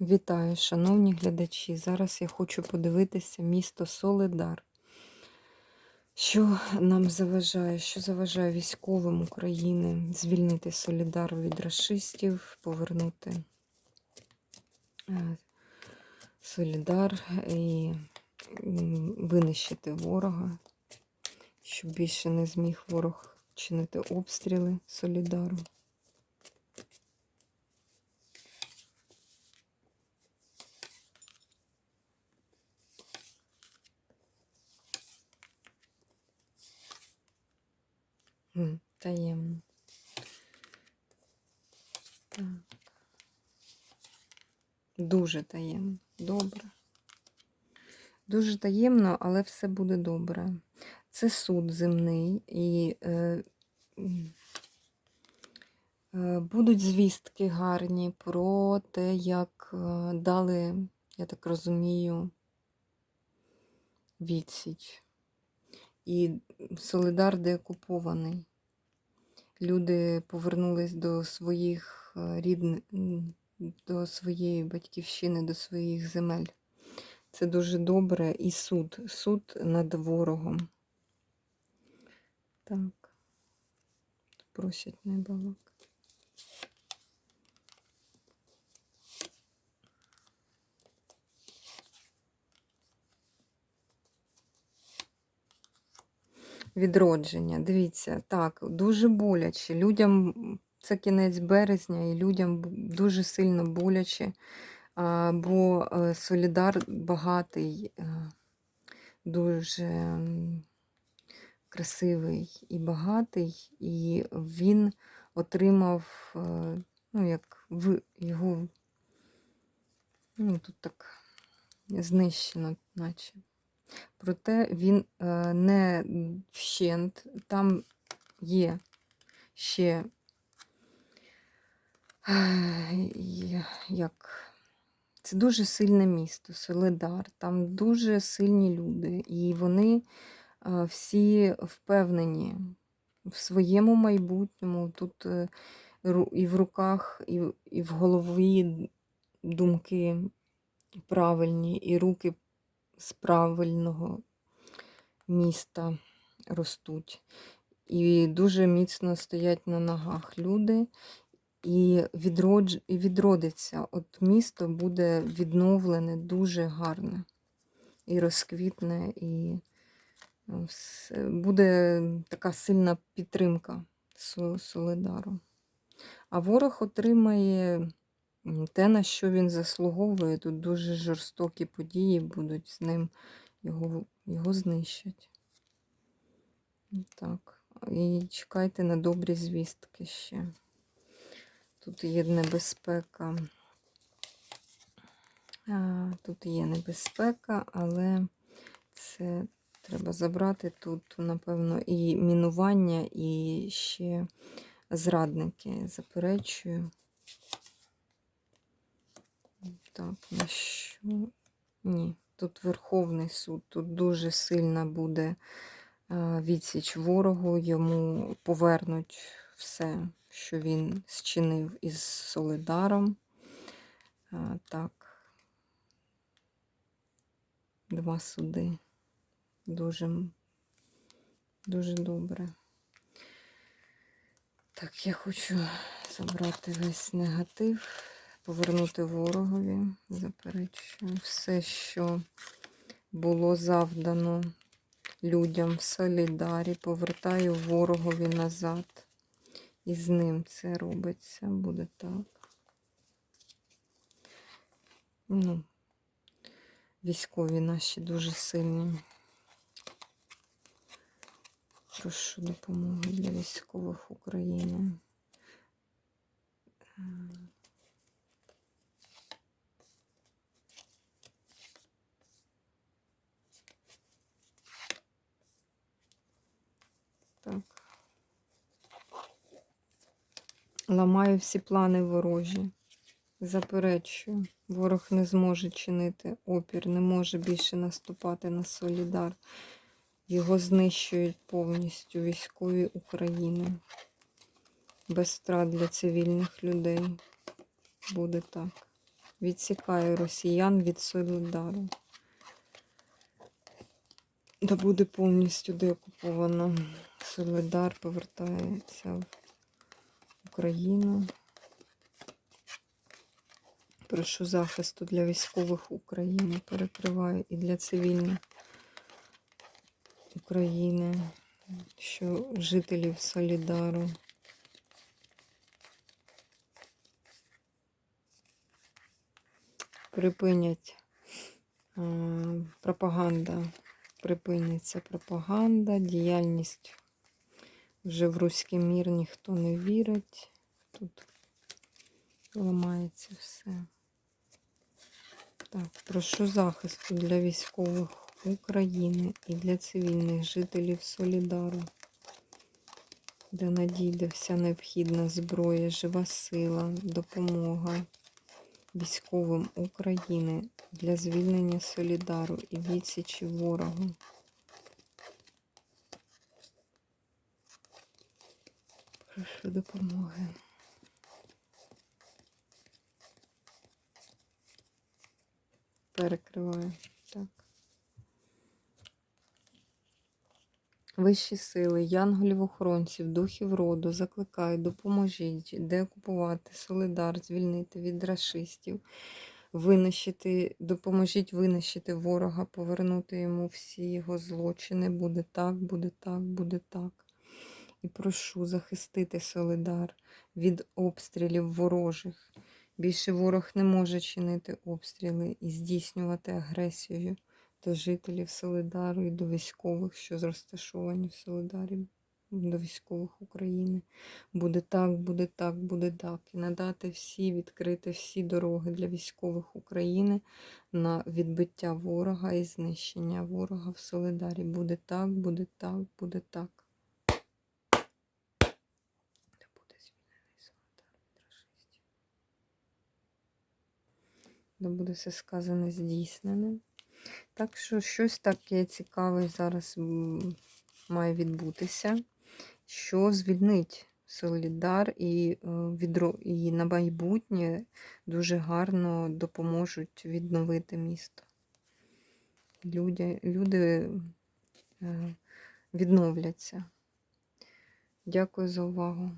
Вітаю, шановні глядачі. Зараз я хочу подивитися місто Солидар. Що нам заважає? Що заважає військовим України звільнити Солідар від расистів, повернути е, Солідар і винищити ворога, щоб більше не зміг ворог чинити обстріли Солідару. Таємно. Так. Дуже таємно. Добре. Дуже таємно, але все буде добре. Це суд земний і е, е, будуть звістки гарні про те, як е, дали, я так розумію, відсіч. І Солидар деокупований. Люди повернулись до своїх рідних, до своєї батьківщини, до своїх земель. Це дуже добре. І суд. Суд над ворогом. Так. Просять не балакати. Відродження. Дивіться, так, дуже боляче. Людям це кінець березня, і людям дуже сильно боляче, бо е, Солідар багатий, е, дуже красивий і багатий, і він отримав, е, ну, як в його, ну, тут так знищено, наче. Проте він е, не вщент, там є ще як. Це дуже сильне місто, Солидар, там дуже сильні люди, і вони е, всі впевнені в своєму майбутньому. Тут е, і в руках, і в голові думки правильні, і руки з правильного міста ростуть. І дуже міцно стоять на ногах люди, і, відродж... і відродиться. От місто буде відновлене дуже гарне. І розквітне, і е, буде така сильна підтримка Со- Солидару. А ворог отримає те, на що він заслуговує. Тут дуже жорстокі події будуть з ним, його, його знищать. Так. І чекайте на добрі звістки ще. Тут є небезпека. А, Тут є небезпека, але це треба забрати тут, напевно, і мінування, і ще зрадники. Заперечую. Так, на що? Ні, тут Верховний суд, тут дуже сильна буде е, відсіч ворогу, йому повернуть все, що він зчинив із Солидаром. Е, Так, два суди. Дуже, дуже добре. Так, я хочу забрати весь негатив, повернути ворогові, заперечую, все, що було завдано людям в Солідарі, повертаю ворогові назад. І з ним це робиться, буде так. Ну, військові наші дуже сильні. Прошу допомоги для військових України. Ламаю всі плани ворожі. Заперечую. Ворог не зможе чинити опір, не може більше наступати на Солідар. Його знищують повністю військові України. Без втрат для цивільних людей. Буде так. відсікає росіян від Солідару. Та буде повністю деокуповано. Солідар повертається в Україну. Прошу захисту для військових України. Перекриваю і для цивільних України, що жителів Солідару. Припинять е, пропаганда, припиниться пропаганда, діяльність вже в руський мір ніхто не вірить. Тут ламається все. Так, прошу захисту для військових України і для цивільних жителів Солідару, де надійде вся необхідна зброя, жива сила, допомога військовим України для звільнення Солідару і відсічі ворогу. Прошу допомоги. Перекриваю. Так. Вищі сили, янголів-охоронців, духів роду, закликаю, допоможіть деокупувати Солидар, звільнити від рашистів, винищити, допоможіть винищити ворога, повернути йому всі його злочини. Буде так, буде так, буде так. І прошу захистити Солидар від обстрілів ворожих. Більше ворог не може чинити обстріли і здійснювати агресію до жителів Солидару і до військових, що розташовані в Солидарі, до військових України. Буде так, буде так, буде так. І надати всі, відкрити всі дороги для військових України на відбиття ворога і знищення ворога в Солидарі. Буде так, буде так, буде так. Де буде звільнений Солидар від рашистів. Де буде все сказане здійснене. Так що щось таке цікаве зараз має відбутися, що звільнить Солідар і, е, відро- і на майбутнє дуже гарно допоможуть відновити місто. Люди, люди е, відновляться. Дякую за увагу.